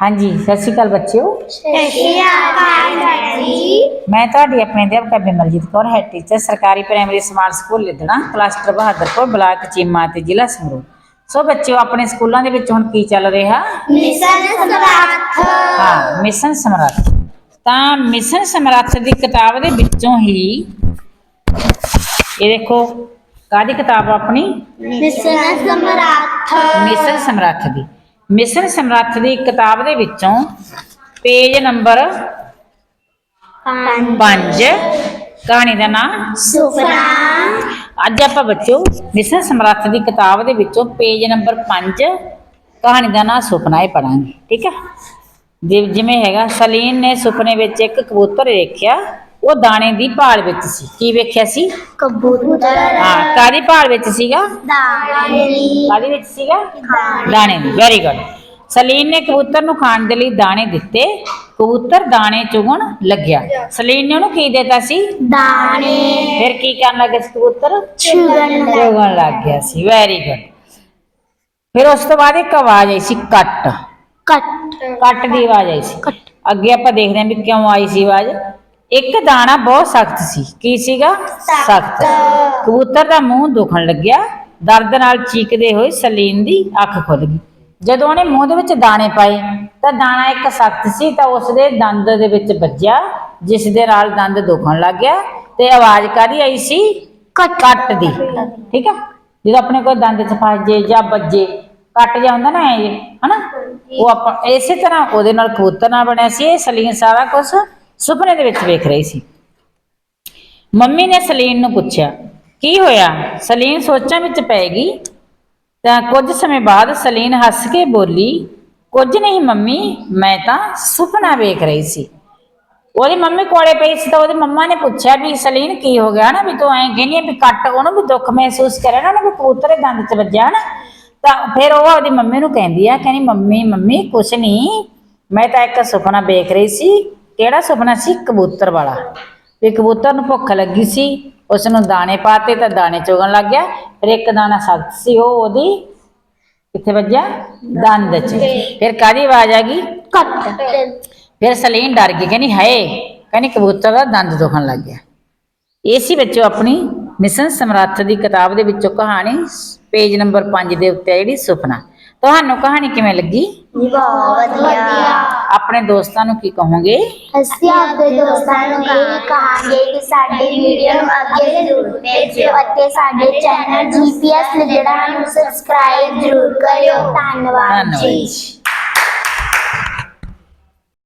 ਹਾਂਜੀ ਸਤਿ ਸ਼੍ਰੀ ਅਕਾਲ ਬੱਚਿਓ। ਸਤਿ ਅਕਾਲ ਜੀ। ਮੈਂ ਤੁਹਾਡੀ ਆਪਣੀ ਅਧਿਆਪਕਾ ਬਿਮਲਜੀਤ ਕੌਰ ਹੈ ਟੀਚਰ ਸਰਕਾਰੀ primary smart school Lidna cluster Bahadarpur block Cheema ਤੇ ਜ਼ਿਲ੍ਹਾ ਸੰਗਰੂਰ। ਸੋ ਬੱਚਿਓ ਆਪਣੇ ਸਕੂਲਾਂ ਦੇ ਵਿੱਚ ਹੁਣ ਕੀ ਚੱਲ ਰਿਹਾ? ਮਿਸ਼ਨ ਸਮਰੱਥ। ਹਾਂ ਮਿਸ਼ਨ ਸਮਰੱਥ। ਤਾਂ ਮਿਸ਼ਨ ਸਮਰੱਥ ਦੀ ਕਿਤਾਬ ਦੇ ਵਿੱਚੋਂ ਹੀ ਇਹ ਦੇਖੋ ਕਾਦੀ ਕਿਤਾਬ ਆਪਣੀ? ਮਿਸ਼ਨ ਸਮਰੱਥ। ਮਿਸ਼ਨ ਸਮਰੱਥ ਦੀ। ਮਿਸ਼ਨ ਸਮਰੱਥ ਦੀ ਕਿਤਾਬ ਦੇ ਵਿੱਚੋਂ ਪੇਜ ਨੰਬਰ 5 ਕਹਾਣੀ ਦਾ ਨਾਮ ਸੁਪਨਾ ਅੱਜ ਆਪਾਂ ਬੱਚੋ ਮਿਸ਼ਨ ਸਮਰੱਥ ਦੀ ਕਿਤਾਬ ਦੇ ਵਿੱਚੋਂ ਪੇਜ ਨੰਬਰ 5 ਕਹਾਣੀ ਦਾ ਨਾਮ ਸੁਪਨਾ ਇਹ ਪੜਾਂਗੇ ਠੀਕ ਹੈ? ਜਿਵੇਂ ਹੈਗਾ ਸਲੀਨ ਨੇ ਸੁਪਨੇ ਵਿੱਚ ਇੱਕ ਕਬੂਤਰ ਦੇਖਿਆ ਉਹ ਦਾਣੇ ਦੀ ਭਾਲ ਵਿੱਚ ਸੀ। ਕੀ ਵੇਖਿਆ ਸੀ? ਕਬੂਤਰ। ਹਾਂ ਕਾਦੀ ਭਾਲ ਵਿੱਚ ਸੀਗਾ? ਦਾਣੀ ਕਾਦੀ ਵਿੱਚ ਸੀਗਾ? ਦਾਣੇ ਦੀ। ਵੈਰੀ ਗੁੱਡ ਸਲੀਨ ਨੇ ਕਬੂਤਰ ਨੂੰ ਖਾਣ ਦੇ ਲਈ ਦਾਣੇ ਦਿੱਤੇ। ਕਬੂਤਰ ਦਾਣੇ ਚੁਗਣ ਲੱਗਿਆ। ਸਲੀਨ ਨੇ ਉਹਨੂੰ ਕੀ ਦਿੱਤਾ ਸੀ? ਦਾਣੇ। ਫਿਰ ਕੀ ਕਰਨ ਲੱਗਾ ਸੀ ਕਬੂਤਰ? ਚੁਗਣ ਚੁਗਣ ਲੱਗ ਗਿਆ ਸੀ। ਵੈਰੀ ਗੁੱਡ ਫਿਰ ਉਸ ਤੋਂ ਬਾਅਦ ਇੱਕ ਆਵਾਜ਼ ਆਈ ਸੀ ਕੱਟ। ਕੱਟ। ਕੱਟ ਦੀ ਆਵਾਜ਼ ਆਈ ਸੀ। ਅੱਗੇ ਆਪਾਂ ਦੇਖਦੇ ਹਾਂ ਵੀ ਕਿਉਂ ਆਈ ਸੀ ਆਵਾਜ਼। ਇੱਕ ਦਾਣਾ ਬਹੁਤ ਸਖਤ ਸੀ। ਕੀ ਸੀਗਾ? ਸਖਤ। ਕਬੂਤਰ ਦਾ ਮੂੰਹ ਦੁਖਣ ਲੱਗਿਆ। ਦਰਦ ਨਾਲ ਚੀਕਦੇ ਹੋਏ ਸਲੀਨ ਦੀ ਅੱਖ ਖੁੱਲ ਗਈ। ਜਦੋਂ ਉਹਨੇ ਮੂੰਹ ਦੇ ਵਿੱਚ ਦਾਣੇ ਪਾਏ ਤਾਂ ਦਾਣਾ ਇੱਕ ਸਖਤ ਸੀ ਤਾਂ ਉਸ ਦੇ ਦੰਦ ਦੇ ਵਿੱਚ ਵੱਜਿਆ ਜਿਸ ਦੇ ਨਾਲ ਦੰਦ ਦੁਖਣ ਲੱਗ ਗਿਆ ਤੇ ਆਵਾਜ਼ ਕਾਦੀ ਆਈ ਸੀ? ਕੱਟ। ਦੀ। ਠੀਕ ਆ? ਜਦੋਂ ਆਪਣੇ ਕੋਈ ਦੰਦ ਚ ਫਸ ਜੇ ਜਾਂ ਵੱਜੇ ਕੱਟ ਜਾ ਹੁੰਦਾ ਨਾ ਇਹ ਹਨਾ? ਉਹ ਆਪਾਂ ਇਸੇ ਤਰ੍ਹਾਂ ਉਹਦੇ ਨਾਲ ਕਬੂਤਰ ਬਣਿਆ ਸੀ ਇਹ ਸਲੀਨ ਸਾਰਾ ਕੁਝ ਸੁਪਨੇ ਦੇ ਵਿੱਚ ਵੇਖ ਰਹੀ ਸੀ। ਮੰਮੀ ਨੇ ਸਲੀਨ ਨੂੰ ਪੁੱਛਿਆ, ਕੀ ਹੋਇਆ? ਸਲੀਨ ਸੋਚਾਂ ਵਿੱਚ ਪੈ ਗਈ? ਤਾਂ ਕੁਝ ਸਮੇਂ ਬਾਅਦ ਸਲੀਨ ਹੱਸ ਕੇ ਬੋਲੀ, ਕੁਝ ਨਹੀਂ ਮੰਮੀ, ਮੈਂ ਤਾਂ ਸੁਪਨਾ ਵੇਖ ਰਹੀ ਸੀ। ਉਹਦੀ ਮੰਮੀ ਕੋਲੇ ਪਈ ਸੀ ਤਾਂ ਉਹਦੀ ਮੰਮਾ ਨੇ ਪੁੱਛਿਆ ਵੀ ਸਲੀਨ ਕੀ ਹੋ ਗਿਆ ਨਾ, ਵੀ ਤੂੰ ਐਂ ਕਹਿੰਦੀ ਆ ਵੀ ਕੱਟ ਉਹਨੂੰ ਵੀ ਦੁੱਖ ਮਹਿਸੂਸ ਕਰਿਆ ਨਾ, ਉਹਨੂੰ ਵੀ ਕਬੂਤਰ ਦੰਦ 'ਚ ਵੱਜਿਆ ਨਾ। ਤਾਂ ਫਿਰ ਉਹ ਆਪਦੀ ਮੰਮੀ ਨੂੰ ਕਹਿੰਦੀ ਆ, ਕਹਿੰਦੀ, ਮੰਮੀ ਮੰਮੀ, ਕੁਛ ਨਹੀਂ, ਮੈਂ ਤਾਂ ਇੱਕ ਸੁਪਨਾ ਵੇਖ ਰਹੀ ਸੀ ਕਿਹੜਾ ਸੁਪਨਾ ਸੀ? ਕਬੂਤਰ ਵਾਲਾ। ਵੀ ਕਬੂਤਰ ਨੂੰ ਭੁੱਖ ਲੱਗੀ ਸੀ ਉਸ ਨੂੰ ਦਾਣੇ ਪਾਤੇ ਤਾਂ ਦਾਣੇ ਚੁਗਣ ਲੱਗ ਗਿਆ। ਫਿਰ ਇੱਕ ਦਾਣਾ ਸਖਤ ਸੀ ਉਹ ਉਹਦੀ ਕਿੱਥੇ ਵੱਜਿਆ? ਦੰਦ 'ਚ। ਫਿਰ ਕਾਦੀ ਆਵਾਜ਼ ਆ ਗਈ? ਕੱਟ। ਫਿਰ ਸਲੀਨ ਡਰ ਗਈ ਕਹਿੰਦੀ ਹਾਏ ਕਹਿੰਦੀ ਕਬੂਤਰ ਦਾ ਦੰਦ ਦੁਖਣ ਲੱਗ ਗਿਆ। ਇਹ ਸੀ ਬੱਚੋ ਆਪਣੀ ਮਿਸ਼ਨ ਸਮਰੱਥ ਦੀ ਕਿਤਾਬ ਦੇ ਵਿੱਚੋਂ ਕਹਾਣੀ ਪੇਜ ਨੰਬਰ 5 ਦੇ ਉੱਤੇ ਜਿਹੜੀ ਸੁਪਨਾ। ਤੁਹਾਨੂੰ ਕਹਾਣੀ ਕਿਵੇਂ ਲੱਗੀ? ਬਹੁਤ ਵਧੀਆ। ਆਪਣੇ ਦੋਸਤਾਂ ਨੂੰ ਕੀ ਕਹੋਗੇ? ਅਸੀਂ ਆਪਣੇ ਦੋਸਤਾਂ ਨੂੰ ਇਹ ਕਹਾਂਗੇ ਕਿ ਸਾਡੀ ਵੀਡੀਓ ਨੂੰ ਅੱਗੇ ਜ਼ਰੂਰ ਭੇਜਿਓ ਅਤੇ ਸਾਡੇ ਚੈਨਲ ਜੀਪੀਐਸ ਲਿਜੜਾ ਨੂੰ ਸਬਸਕ੍ਰਾਈਬ ਜ਼ਰੂਰ ਕਰਿਓ। ਧੰਨਵਾਦ ਜੀ।